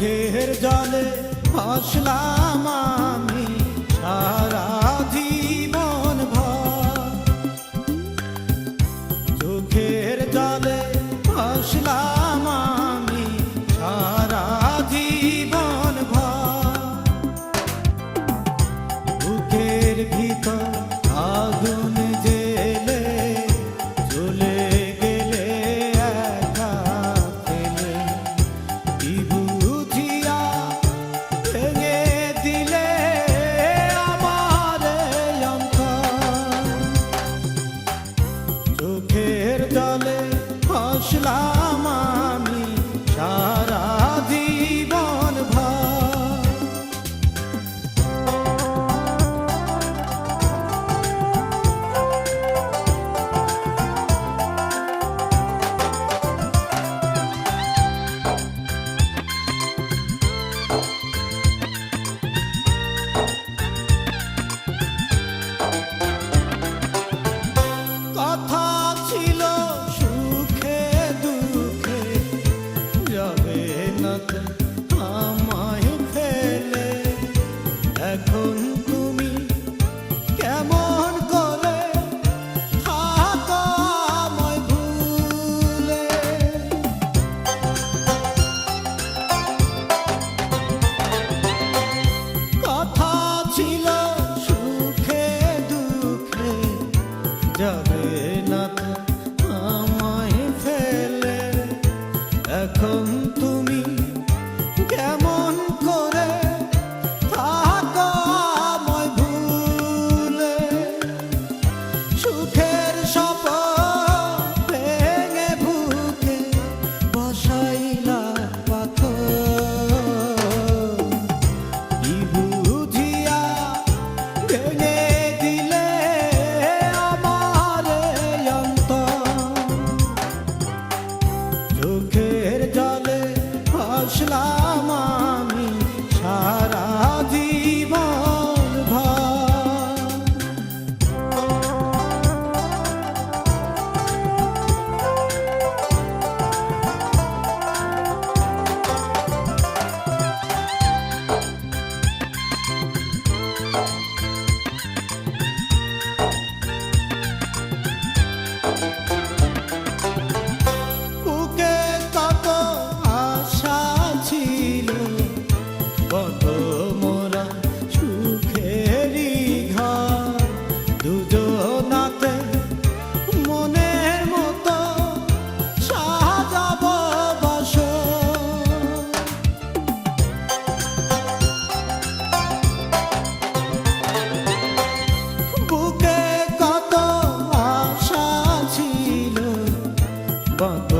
চোখের জলে ভাসলাম Shla যাবে না হাসলাম আমি সারা জীবন Thank নাতে মনের মতো সাজাব বাস। বুকে কত আশা ছিল কত